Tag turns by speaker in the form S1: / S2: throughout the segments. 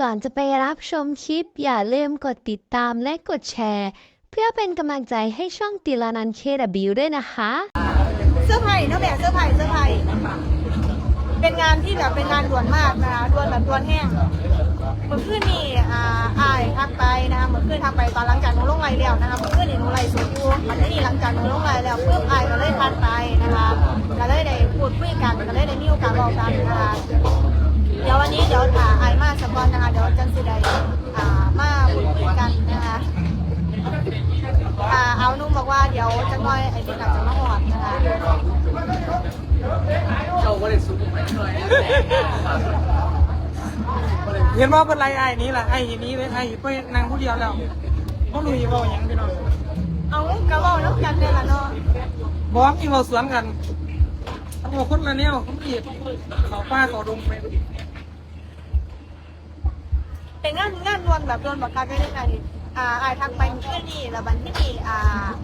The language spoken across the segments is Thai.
S1: ก่อนจะไปรับชมคลิป อย่าลืมกดติดตามและกดแชร์ เพื่อเป็นกำลังใจให้ช่องติลานันเคดบิวด้วยนะคะ
S2: เสื้อไผ่นะแบบเสื้อไผ่เสื้อไผ่เป็นงานที่แบบเป็นงานด่วนมากนะคะด่วนแบบด่วนแห้งเมื่อคืนนี่อ่าอายทักไปนะคะเมื่อคืนทักไปตอนหลังจากหนูลงไลน์แล้วนะคะเมื่อคืนนี่หนูไลน์สดอยู่มันนี้หลังจากหนูลงไลน์แล้วเพิ่มอายก็เลยทักไปนะคะก็เลยได้พูดคุยกันก็เลยได้มีโอกาสบอกกันนะคะเดี๋ยววันนี้เดี๋ยวอ่าอายมา สปอนนะคะเดี๋ยวจันสิได้อ่ามาพูดคุยกันนะคะอ่าเอานุ่มบอกว่าเดี๋ยวจะน้อยไอ้ที่กับจะมาหอดนะคะ
S3: เห็นว่าเป็นไรไอ้นี้ล่ะไอ้นี้เลยไอ้ไปนางผู้เดียวแล้วก็ลุยเบาอย่างพี่น้อง
S2: เอากระบอกน้ำกันเลยล่ะเนาะ
S3: บอกว่ามีเราสวนกันทั้งหมดคนละแนวเขาอีกเขาป้าเขาดงไป
S2: เป็นงานงานรวนแบบรวนบักคักได้ยังไงอ่าอายทักไปมื่อคืนนี่แล้วบันที่นี่อ่า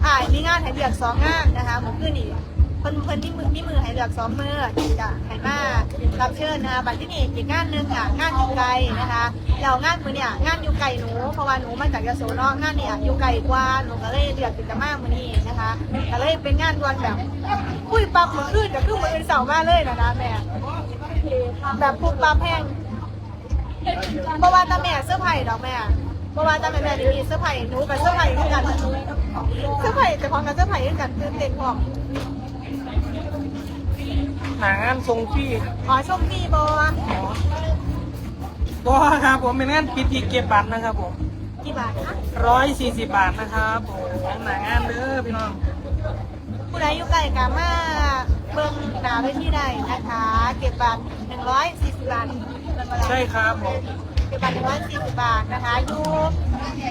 S2: อายมีงานให้เลือกสองงานนะคะมื่อคืนนี่เพิ่นเพิ่นที่มือที่มือให้เลือกสองมือจะให้มารับเชิญนะคะบันที่นี่อีกงานหนึ่งอะงานอยู่ไกลนะคะแล้วงานมือเนี่ยงานอยู่ไกลหนูเพราะว่าหนูมาจากยโสเนาะงานเนี่ยอยู่ไกลกว่าหนูก็เลยเลือกติดจะมากมือนี้นะคะก็เลยเป็นงานรวนแบบคุยปั๊บมื่อคืนก็คือมือเป็นเสาร์มาเลยนะนะแม่แบบปุ๊บปั๊บแห้ง เพราะว่าตาแม่เสื้อไผ่ดอกแม่เพราะว่าตาแม่แม่ได้มีเสื้อไผ่หนูกับเสื้อไผ่ด้วยกันเสื้อไผ่แต่พร้อมกับเสื้อไผ่ด้วยกันตื่นเต้นพร้อม
S3: หนางานทรงพี่
S2: อ๋อชมพี่บอ
S3: ก็ครับผมเป็นงานปิดอีกเก็บบัตรนะครับผม
S2: กี่บาทนะ
S3: ร้อยสี่สิบบาทนะครับผมหนางานเด้อพี่น้อง
S2: ผู้ใดอยู่ไกลกามาเบิ่งหนาไปที่ใดนะคะ เก็บบัตรหนึ่งร้อยสี่สิบบาท
S3: ใช่ครับผม
S2: เก็บบัตรหนึ่งร้อยสี่สิบบาทนะคะอยู่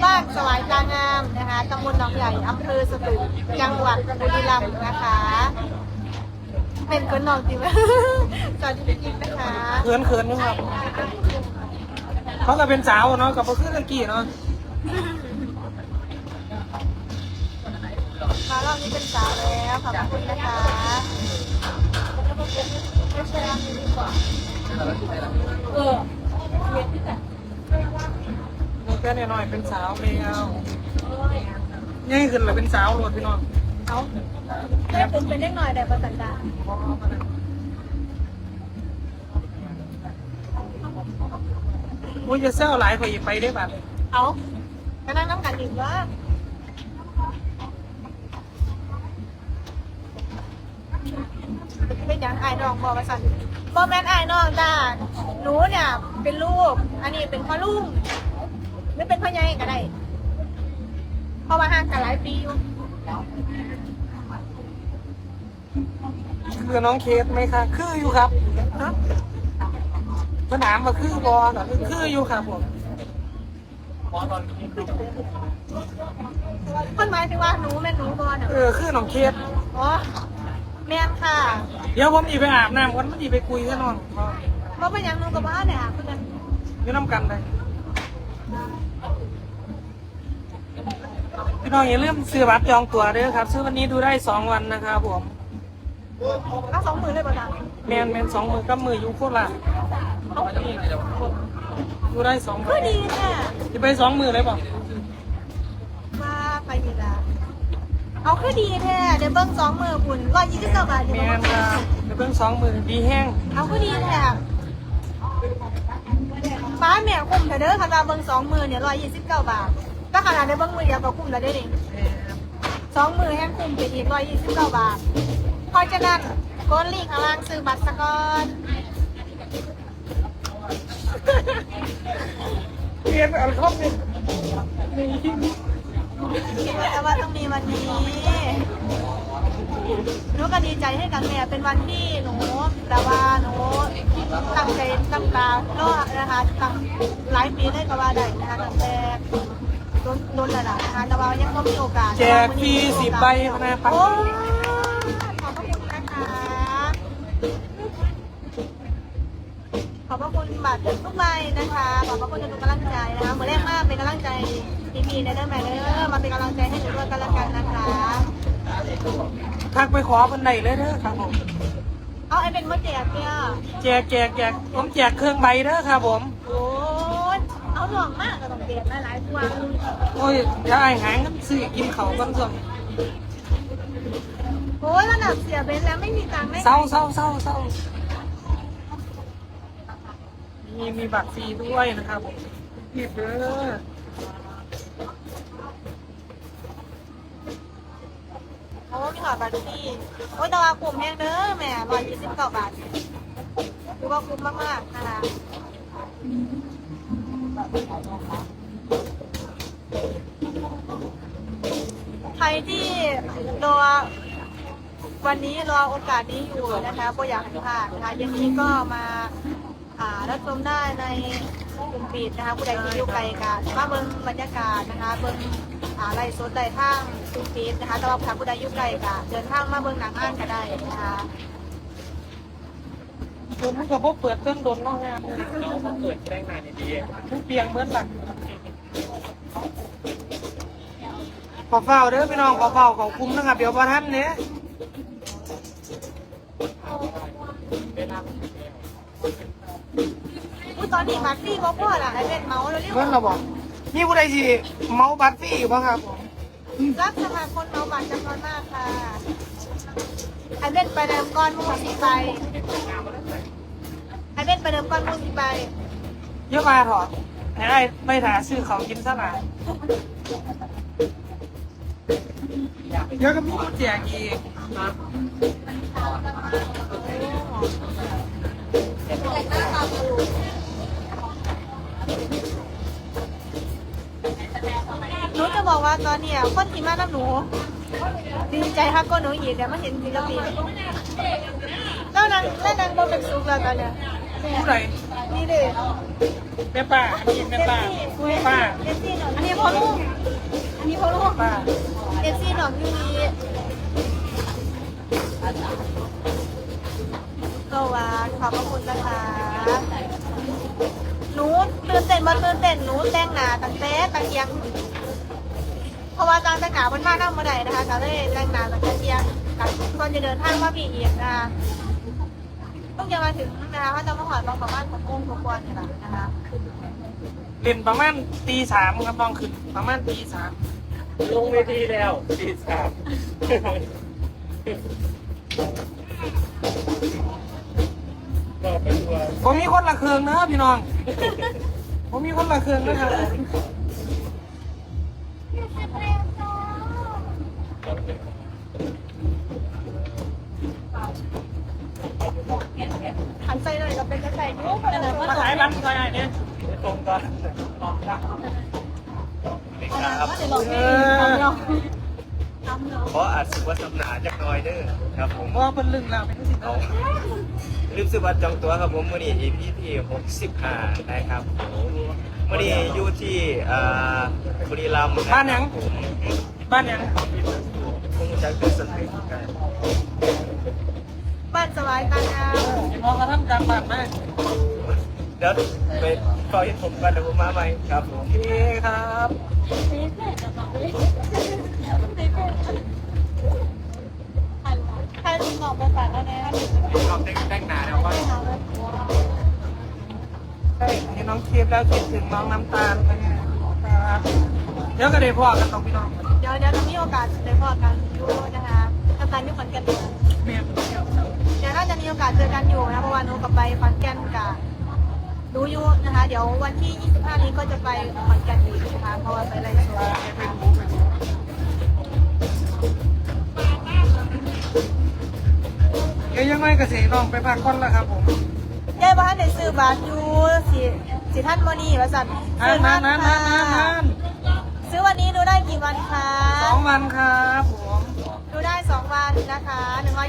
S2: บ้านสวายกลางงามนะคะตำบลหนองใหญ่อำเภอสตึกจังหวัดบุรีรัมย์นะคะ เป็นคนหนองจริงไหมสวัสดีจริงนะคะ
S3: เขินเขินอยู่ครับเขาก็เป็นสาวเนาะกับเพื่อนตะกี้เนาะ
S2: มารอบนี้เป็นสาวแล้วขอบคุณนะคะ
S3: นี่แค่น้อยๆเป็นสาวไม่เอาง่ายขึ้นเลยเป็นสาวรวดพี่น้อง
S2: เอาแม่เป็นเป็นเล็กหน่อยแต่ประสันดา
S3: โอ้ยจะเซลหลายกว่าอีกไปได้บัด
S2: เอาก็นั่งน้ำกันอีกว่าเป็นอย่างไอ้น้องบอกประสัน บอแมนไอ้น้องจ้าหนูเนี่ยเป็นลูก อันนี้เป็นพ่อลุงไม่เป็นพ่อใหญ่ก็ได้เพราะว่าห่างกันหลายปีอยู่
S3: คือน้องเคสไหมคะคืออยู่ครับฮะสนามมาคือบอลคืออยู่ครับผม
S2: คนหมายถึงว่าหนูแม่นหนูบอลอะ
S3: เออคือน้องเคส
S2: อ๋อ แม่นค่ะ
S3: เดี๋ยวผมอีไปอาบน้ำกันมันอีไปคุยกันนอน
S2: ว่าเป็นหยังหนูกับบ้านเนี่ยคุณกัน
S3: อยืนน้ำกันเลยพี่น้องอย่าลืมซื้อบัตรจองตั๋วเด้อครับ ซื้อวันนี้ดูได้สองวันนะครับผม
S2: เอาสองหมื่นเลยป่ะจ๊ะ
S3: แมนแมนสองมือกับมืออยู่โคตรละดูได้สองวั
S2: ก็
S3: น
S2: ดีเนี่ย
S3: จะไปสองมือเลยเปล่า
S2: ว่าไปมีละ เอาคือดีแท้เดี๋ยวเบิ้งสองหมื่นคุณก็ยี่สิบเก้าบาท
S3: แม
S2: เดี๋ยวน
S3: ครับเดี๋ยวเพิ่งสองมือดีแห้ง
S2: เอาคือดีแท้ป้าแม่คุ้มแต่เด้อขนาดเบิ้งสองหมื่นเนี่ยร้อยยี่สิบเก้าบาทถ้าขนาดได้เบิ้งมือเดียวก็คุ้มแล้วเด้อนี่สองหมื่นแห้งคุ้มไปอีกร้อยยี่สิบเก้าบาทเพราะฉะนั้นกดลีกข้างล่างซื้อบัตรสะก่อน
S3: เรียนอัลคอมนี่นี่
S2: คิดว่าว่าต้องมีวันนี้หนูก็ดีใจให้กันแม่เป็นวันที่หนูแต่ว่าหนูตั้งใจตั้งตาก็นะคะตั้งหลายปีได้ก็ว่าได้นะคะตั้งแต่โดนโดนระดับนะคะแต่ว่ายังไม่มีโอกาส
S3: แจกฟรีสิบใบนะปัง
S2: โอ้ขอบพระคุณนะคะขอบพระคุณบัตรทุกใบนะคะขอบพระคุณทุกกำลังใจนะคะเหมือนแรกมากเป็นกำลังใจ ดีๆในเรื่องแม่เด้อมาเป็นกำลังใจให้หนูด้วยกันละกันนะคะ
S3: ทักไปขอคนใดเลยเด้อครับผม
S2: เอาไอ้เป็นมะเจียบเนี่ย
S3: แจกแจกแจกผมแจกเครื่องใบเด้อครับผม
S2: โอ้ยหลวงมากก็ต้องเปลี่ยนหลายๆตัว
S3: โอ้ยอย่าไอ้หางกันซื้อกินเขาวกันส่วน
S2: โอ้ยระดับเสียเบนแล้วไม่มีตังค์ไม่
S3: เศร้าเศร้าเศร้าเศร้ามีมีบัตรฟรีด้วยนะครับผมหยิบเด้อ
S2: อ้มีหอดบัตรที่โอ้ยแต่ว่าคุ้มแห้งเด้อแหม่ร้อยยี่สิบเก้าบาทคือว่าคุ้มมากๆนะคะใครที่รอวันนี้รอโอกาสนี้อยู่นะคะก็อยากให้พลาดนะคะย็นนี้ก็มาอ่ารับชมได้ในกลุ่มปิดนะคะผู้ใดที่อยู่ไกลกันมาเบิ่งบรรยากาศนะคะเบิ่ง อ่าไล่สดได้ทางกลุ่มปิดนะคะแต่ว่าถ้าผู้ใดอยู่ไกลกันเดินทางมาเบิ่งหนังอ่านก็ได้นะคะ
S3: ผมกับพวกเปิดเครื่องดนน้องงานเราเปิดแรงงานดีทุกเปียงเหมือนหลักขอเฝ้าเด้อพี่น้องขอเฝ้าของคุ้มนะครับเดี๋ยวพอท่านเนี้ย
S2: อุ้ยตอนนี้มาร์ตี้เขาพ่อละไอเป็นเมาส์แล้วเรียก
S3: เพื่อนเราบอก มีผู้ใดที่เมาบัตรฟรีอยู่บ้างครับผม
S2: รับสมัครคนเมาส์บัตรจำนวนมากค่ะไอเป็นไปเดิมก้อนมูสีไปไอเป็นไปเดิมก้อนมูสีไป
S3: เยอะมาถอดไอ้ไอ้ไม่ถ่าซื้อเขากินซะหน่อยเดี๋ยวก็มีคนแจกอีกครับ
S2: หนู จะบอกว่าตอนเนี้ยคนที่มากับหนู ดีใจฮักก็หนูอีกแต่มาเห็นศิลปินแล้วนางแล้วนางบ่เป็นสุขแล้วตอนเนี้ย
S3: ผู้ใด
S2: นี่เด้
S3: แม่ป้าอันนี้แม่ป้าป้า
S2: เอฟซีหนองอันนี้พ่อลูกอันนี้พ่อลูก
S3: ป้า
S2: เอฟซีหนองยูนีก็ว่าขอบพระคุณนะคะหนูตื่นเต้นมาตื่นเต้นหนูแต่งหน้าตั้งแต่ตะเกียงเพ ราะว่าตอนแต่งหน้ามันมาน้าเมื่อใดนะคะก็เลยแต่งหน้าตั้งแต่เที่ยงกับก่อนจะเดินทางมาพี่เอียกนะคะต้องยังมาถึงนะคะเพราจะมาหอดบางประมาณของกุ้งทุกวันนี่แหละนะคะ
S3: เล่นประมาณตีสามครับน้องขึ้นประมาณตีสาม
S4: ลงเวทีแล้วตีสามก็เป็นตัว
S3: ผมมีคนละเครืองนะพี่น้อง ผมมีคนละเครืองนะครับ
S2: หันใจเลยก็เป็นกระแสยุคอะไร
S3: มาขายบัตรหน่อยเนี่ย
S4: ตรงกันครับ
S3: เออ
S4: เพราะอาจสึกว่าสำนาจักหน่อยเด้อครับผม
S3: ว่าเป็นลึงแล้วเป็นสิบ
S4: เอาลืมซื้อบัตรจองตัวครับผมมื่อนี้ EP ที่65นะครับผ มมื่อนี้อยู่ที่อ่าบุรีรัมย์ะครับ
S3: บ้านหยัง
S4: ผม
S3: บ้านหยัง
S4: คงจะเป็นสติกัน
S2: บ้านสวายตางาม
S3: มองกระทำการบ้านไหม
S4: เดี๋ยวไปฟังให้ผมกันเดี๋ยวผมมาใหม่ครับผม
S3: โอเคครับ
S2: ใคร แล้ว
S3: คิดถึงน้องน้ำตาลไปไงครับเดี๋ยวก็ได้พ่อกันต้องพี่น้อง
S2: เดี๋ยวเดี๋ยวเรามีโอกาสได้พอกันอยู่นะคะกำลังอยู่ขอนแก่นอยู่
S3: เมีย
S2: เดี๋ยวน่าจะมีโอกาสเจอกันอยู่นะเพราะว่าหนูกับไปขอนแก่นกับรู้อยู่นะคะ เดี๋ยววันที่ 25 นี้ก็จะไปขอนแก่นอีกนะคะเพราะว่าไปไล่สวน
S3: เดี๋ยวยังไงกระเสน้องไปพักก่อนแล้วครับผม
S2: ยายบ้านได้ซื้อบัตรอยู่สิ สิท่านโมนี่ว่าสัตว์
S3: นานนานนานนานนานนาน
S2: ซื้อวันนี้ดูได้กี่วันคะ
S3: สองวันครับผม
S2: ดูได้ 2 วันนะคะ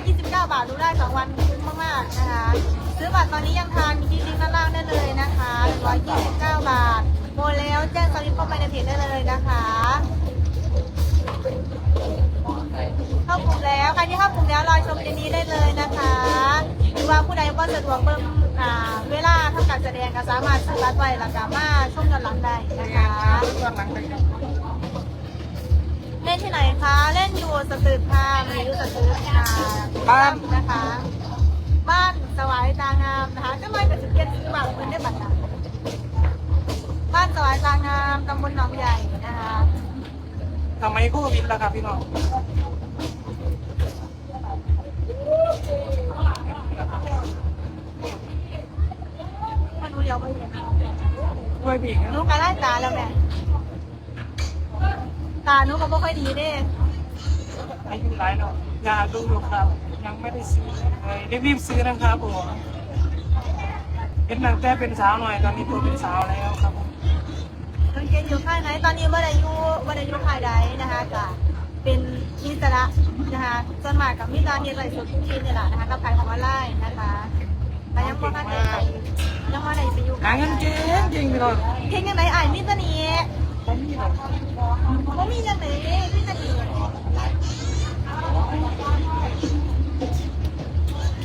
S2: 129 บาทดูได้ 2 วันคุ้มมากๆนะคะ ซื้อบัตรตอนนี้ยังทานมีที่ลิงก์ด้านล่างได้เลยนะคะ129 บาทโมแล้วแจ้งสลิปเข้าไปในเพจได้เลยนะคะเข้ากลุ่มแล้วใครที่เข้ากลุ่มแล้วรอชมเจนนี้ได้เลยนะคะ หรือว่าผู้ใดก็สะดวกเบิ่ง อ่าเวลาทำการแสดงก็สามารถซื้อบัตรไว้แล้วก็มาชมย้อนหลังได้นะคะ
S3: ตอนหลังไป
S2: เล่นที่ไหนคะ เล่นอยู่สตืดค่ะมีอยู่สตืดค่ะบ้านนะคะ บ้านสวายตางามนะคะจะไม่กับสิบเจ็ดสิบบาทเพิ่นได้บัตรบ้านสวายำบลหนองใหญ่นะคะ
S3: ทำไมโควิดล่ะครับพี่น้อง
S2: มาดูเดียว ไปเห็น
S3: ด้วยบีก
S2: หนูกระไล่ตาแล้วแม่ตาหนูก็ไม่ค่อยดีเด้
S3: อายุหลายแล้วอยาดูอยู่ครับ ยังไม่ได้ซื้อเลยรีบๆซื้อนะครับผมเห็นนังแต่เป็นสาวหน่อยตอนนี้ตัวเป็นสาวแล้วครับผม
S2: กางเกงอยู่ค่ายไหนตอนนี้บ่ได้อยู่บ่ได้อยู่ค่ายใดนะคะก็เป็นอิสระนะคะส่วนมากกับมีการเรียนไรสุดทุกทีนี่แหละนะคะกับขายของออนไลน์นะคะแต่ยังบ่ทันได้ไป ยังบ่ได้ไปอยู่
S3: หาเงินเก่งเก่งพี่น้อง
S2: เพลงยังไงอ่านมิตรนี้
S3: ผมมีแบบ
S2: บ่มีจังไหนมิตรนี้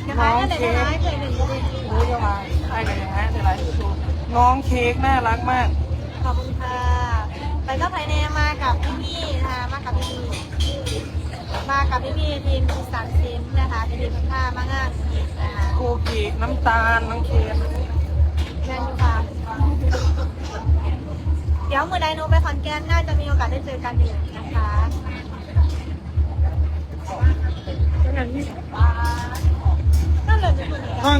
S2: จะหาเงินได้หลายเพลงหนึ่งอยู่ดี
S3: รู้ยังไงไอ้เลยฮะแต่ไรตัวน้องเค้กน่ารักมาก
S2: ขอบคุณค่ะ ไปก็ภายในมากับพี่ๆนะคะมากับพี่ๆมากับพี่ๆทีมอีสานซินนะคะเป็นทีมผ้ามางานนะคะ
S3: โคเค้กน้ำตาล น้องเค้ก
S2: แม่นอยู่ค่ะ เดี๋ยวมือใดหนูไปขอนแก่นน่าจะมีโอกาสได้เจอกันอยู่นะคะ
S3: ก็อย่างนี้
S2: นั่นเลยเป็นคนเดียว
S3: น้อง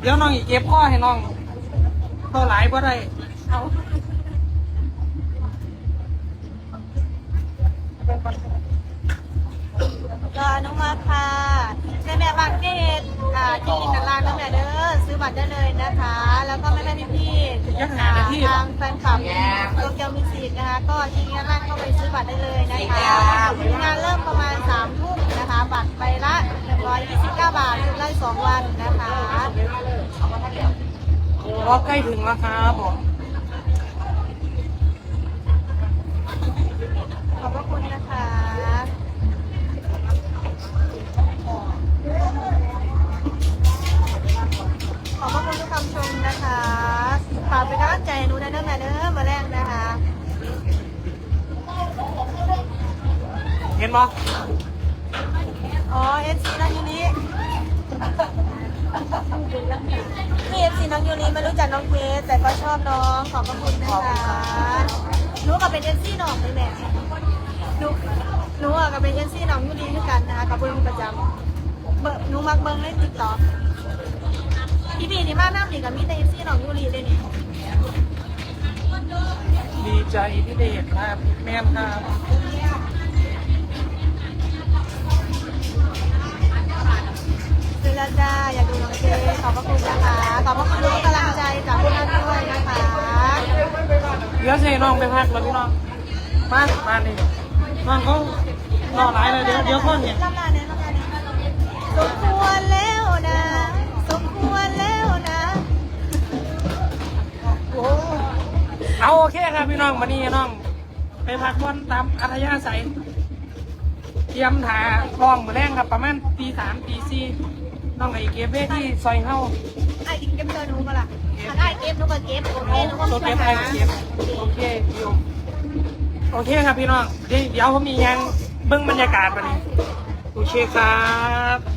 S3: เดี๋ยวน้องอีกเก็บข้อให้น้องเท่าไหร่ก็ได้
S2: เอาก็น้องมาค่ะ แม่แม่บางเทศอ่าที่ตลาดน้องแม่เด้อซื้อบัตรได้เลยนะคะ แล้วก็แม่แม่พี่พี่ๆ
S3: ยังหาทา
S2: งแฟนคลับโตเกียวมิวสิกนะคะ ก็ที่งานเข้าไปซื้อบัตรได้เลยนะคะงานเริ่มประมาณ3ทุ่มนะคะ บัตรไปละ129 บาทถึงได้2วันนะคะ
S3: รอบใกล้ถึงแล้วครับผม
S2: น้องยูริไม่รู้จักน้องเคสแต่ก็ชอบน้องขอบพระคุณนะคะหนูกับเป็นเอฟซีน้องเลยแม่หนูหนูอะกับเป็นเอฟซีน้องยูริด้วยกันนะคะกับเบิ้งประจำเบิ่งหนูมักเบิ้งเล่นติ๊กต็อกพี่บีนี่มากน้ำดีกับมีแต่เอฟซีน้องยูริเลยนี่
S3: ดีใจที่ได้เห็นครับแม่นครับ
S2: คือแล้วจ้าอยากดูน้ องเคขอบพระคุณนะคะ ขอบพระคุณทุกกำลังใจจากทุกท่านด้วยนะคะ
S3: เดี๋ยวเซน้องไปพักแล้วพี่น้องมามานี่น้องเขารอหลายเลยเดี๋ยวเดี๋ยวคนเนี่ย
S2: ลำลาเนี่ยลำลาเนี่ยสมควรแล้วนะสมควรแล้วนะ
S3: เอาโอเคครับพี่น้องมานี่น้อง ไปพักผ่อนตามอัธยาศัยเตรียมถ่ายรองมือแรงครับประมาณตีสามตีสี่ น้องไอ้เก็บเวที่ซอยเฮา
S2: ไอ้กินเก็บเจอหนูมาล่ะอันไอ้เก็บหนูก็เก็บโอเคหนูก็
S3: ตัว
S2: มี
S3: เก็
S2: ปั
S3: บ
S2: ญ
S3: ไอ้
S2: หา
S3: เก็บโอเคพี่โอโอเคครับพี่น้องเดี๋ยวเดี๋ยวผมมียังเบิ้งบรรยากาศวันนี้โอเคครับ